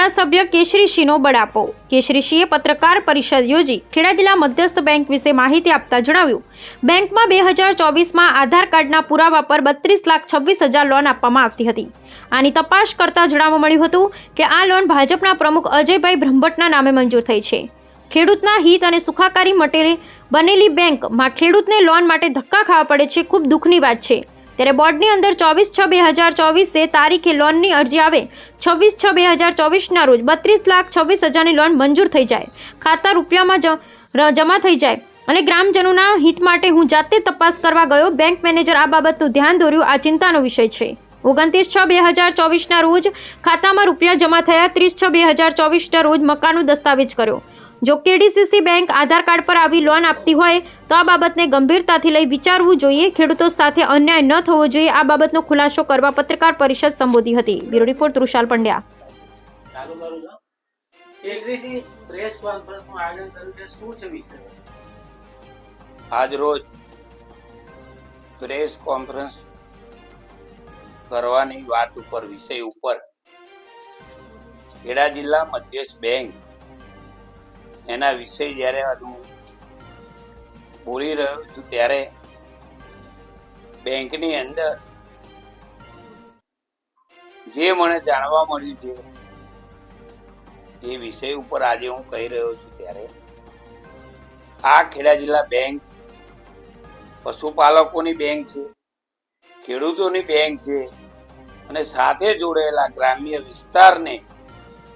ધારાસભ્ય કેશરીસિંહનો બળાપો. કેશરીસિંહે પત્રકાર પરિષદ યોજી ખેડા જિલ્લા મધ્યસ્થ બેંક વિશે માહિતી આપતા જણાવ્યું, બેંકમાં બે હજાર ચોવીસમાં આધાર કાર્ડના પુરાવા પર બત્રીસ લાખ છવ્વીસ હજાર લોન આપવામાં આવતી હતી. આની તપાસ કરતા જાણવા મળ્યું હતું કે આ લોન ભાજપના પ્રમુખ અજયભાઈ બ્રહ્મભટ્ટના નામે મંજૂર થઈ છે. ખેડૂતના હિત અને સુખાકારી માટે બનેલી બેંકમાં ખેડૂતને લોન માટે ધક્કા ખાવા પડે છે ખૂબ દુઃખની વાત છે. ત્યારે બોર્ડની અંદર ચોવીસ છ બે હજાર ચોવીસે તારીખે લોનની અરજી આવે. છવ્વીસ છ બે હજાર ચોવીસના રોજ બત્રીસ લાખ છવ્વીસ હજારની લોન મંજૂર થઈ જાય. ખાતા રૂપિયામાં જ જમા થઈ જાય. અને ગ્રામજનોના હિત માટે હું જાતે તપાસ કરવા ગયો. બેંક મેનેજર આ બાબતનું ધ્યાન દોર્યું. આ ચિંતાનો વિષય છે. ઓગણત્રીસ છ બે હજાર ચોવીસના રોજ ખાતામાં રૂપિયા જમા થયા. ત્રીસ છ બે હજાર ચોવીસના રોજ મકાનનો દસ્તાવેજ કર્યો. જો કેડીસીસી બેંક આધાર કાર્ડ પર આવી લોન આપતી હોય તો આ બાબતને ગંભીરતાથી લઈ વિચારવું જોઈએ. ખેડૂતો સાથે અન્યાય ન થવો જોઈએ. આ બાબતનો ખુલાસો કરવા પત્રકાર પરિષદ સંબોધી હતી. Bureau report Trushal Pandya. આજ રોજ પ્રેસ કોન્ફરન્સ કરવાની વાત ઉપર વિષય ઉપર ખેડા જિલ્લા મધ્યસ્થ બેંક એના વિષય જ્યારે હું બોલી રહ્યો છું ત્યારે બેંકની અંદર જે મને જાણવા મળ્યું છે, એ વિષય ઉપર આજે હું કહી રહ્યો છું ત્યારે આ ખેડા જિલ્લા બેંક પશુપાલકોની બેંક છે, ખેડૂતોની બેંક છે અને સાથે જોડાયેલા ગ્રામ્ય વિસ્તારને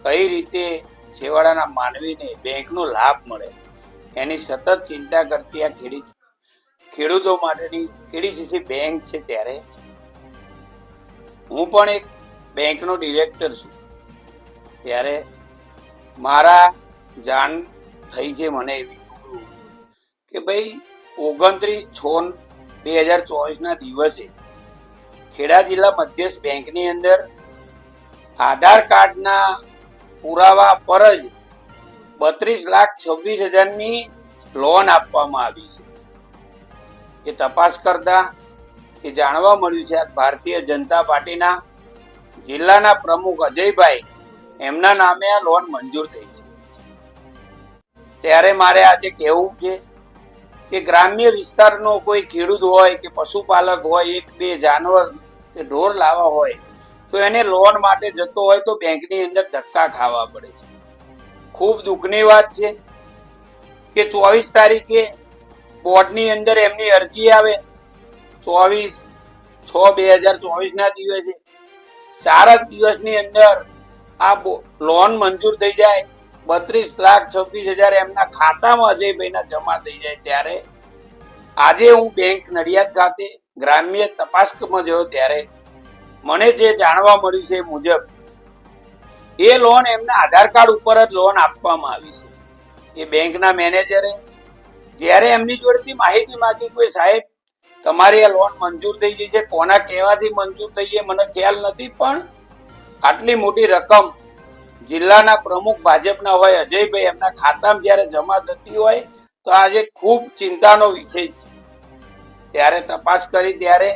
કઈ રીતે છેવાડાના માનવીને બેંકનો લાભ મળે. એની સતત ચિંતા કરતી આ ખેડૂત ખેડૂતો માટેની કેડીસીસી બેંક છે ત્યારે. હું પણ એક બેંકનો ડિરેક્ટર છું. ત્યારે મારા જાણ થઈ છે મને એવી કે ભાઈ ઓગણત્રીસ છ બે હજાર ચોવીસના દિવસે ખેડા જિલ્લા મધ્યસ્થ બેંકની અંદર આધાર કાર્ડના પુરાવા પર જ બત્રીસ લાખ છવ્વીસ હજારની લોન આપવામાં આવી છે. એ તપાસ કરતા એ જાણવા મળ્યું છે ભારતીય જનતા પાર્ટીના જિલ્લાના પ્રમુખ અજયભાઈ, એમના નામે આ લોન મંજૂર થઈ છે. ત્યારે મારે આજે કહેવું છે કે ગ્રામ્ય વિસ્તારનો કોઈ ખેડૂત હોય કે પશુપાલક હોય, એક બે જાનવર કે ઢોર લાવવા હોય તો એને લોન માટે જતો હોય તો બેંકની અંદર ધક્કા ખાવા પડે છે. ખૂબ દુઃખની વાત છે કે ચોવીસ તારીખે બોર્ડની અંદર એમની અરજી આવે. ચોવીસ છ બે હજાર ચોવીસના દિવસે ચાર જ દિવસની અંદર આ લોન મંજૂર થઈ જાય. બત્રીસ લાખ છવ્વીસ હજાર એમના ખાતામાં અજયભાઈના જમા થઈ જાય ત્યારે. આજે હું બેંક નડિયાદ ખાતે ગ્રામ્ય તપાસમાં ગયો ત્યારે મને જે જાણવા મળ્યું છે મુજબ, એ લોન એમના આધાર કાર્ડ ઉપર જ લોન આપવામાં આવી છે. એ બેંકના મેનેજરે, જ્યારે એમની જોડેથી માહિતી માંગી કોઈ સાહેબ, તમારી આ લોન મંજૂર થઈ ગઈ છે, કોના કહેવાથી મંજૂર થઈ છે મને ખ્યાલ નથી, પણ આટલી મોટી રકમ જિલ્લાના પ્રમુખ ભાજપના હોય, અજયભાઈ એમના ખાતામાં જ્યારે જમા થતી હોય, તો આજે ખૂબ ચિંતાનો વિષય છે. ત્યારે તપાસ કરી ત્યારે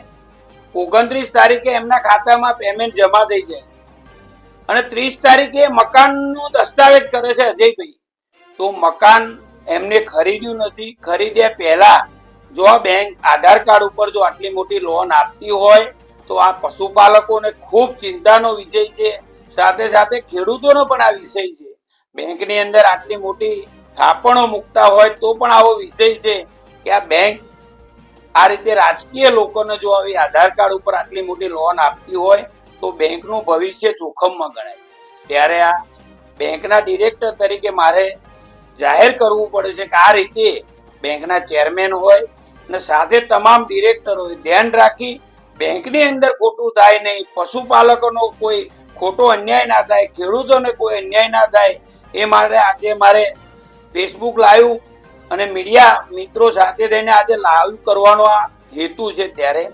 ઓગણત્રીસ તારીખે એમના ખાતામાં પેમેન્ટ જમા થઈ જાય. અને ત્રીસ તારીખે મકાનનો દસ્તાવેજ કરે છે અજયભાઈ. તો મકાન એમને ખરીદ્યું નથી. ખરીદ્યા પહેલા જો આ બેંક આધાર કાર્ડ ઉપર જો આટલી મોટી લોન આપતી હોય, તો આ પશુપાલકોને ખૂબ ચિંતાનો વિષય છે. સાથે સાથે ખેડૂતોનો પણ આ વિષય છે. બેંકની અંદર આટલી મોટી થાપણો મૂકતા હોય તો પણ આવો વિષય છે કે આ બેંક આ રીતે રાજકીય લોકોને જો આવી આધાર કાર્ડ ઉપર આટલી મોટી લોન આપતી હોય, તો બેંકનું ભવિષ્ય જોખમમાં ગણાય. ત્યારે આ બેંકના ડિરેક્ટર તરીકે મારે જાહેર કરવું પડે છે કે આ રીતે બેંકના ચેરમેન હોય અને સાથે તમામ ડિરેક્ટરોએ ધ્યાન રાખી બેંકની અંદર ખોટું થાય નહીં, પશુપાલકોનો કોઈ ખોટો અન્યાય ના થાય, ખેડૂતોને કોઈ અન્યાય ના થાય, એ માટે આજે મારે ફેસબુક લાઈવ અને મીડિયા મિત્રો સાથે રહીને આજે લાઈવ કરવાનો આ હેતુ છે ત્યારે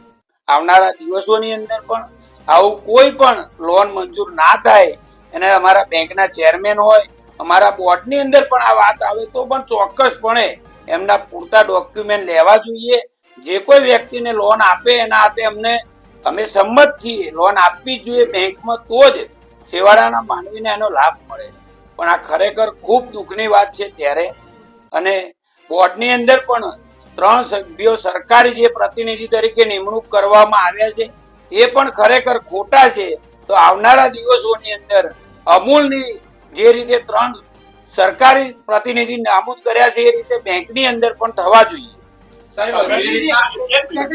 આવનારા દિવસોની અંદર પણ આવું કોઈ પણ લોન મંજૂર ના થાય અને અમારા બેંકના ચેરમેન હોય, અમારા બોર્ડની અંદર પણ આ વાત આવે તો પણ ચોક્કસપણે એમના પૂરતા ડોક્યુમેન્ટ લેવા જોઈએ. જે કોઈ વ્યક્તિને લોન આપે એના હાથે અમને, અમે સંમત છીએ લોન આપવી જોઈએ બેંકમાં તો જ છેવાડાના માનવીને એનો લાભ મળે. પણ આ ખરેખર ખૂબ દુઃખની વાત છે ત્યારે. અને બોર્ડની અંદર પણ ત્રણ સભ્યો સરકારી જે પ્રતિનિધિ તરીકે નિમણૂક કરવામાં આવ્યા છે એ પણ ખરેખર ખોટા છે. તો આવનારા દિવસોની અંદર અમૂલની જે રીતે ત્રણ સરકારી પ્રતિનિધિ નામૂદ કર્યા છે એ રીતે બેંકની અંદર પણ થવા જોઈએ. સાહેબ જે રીતના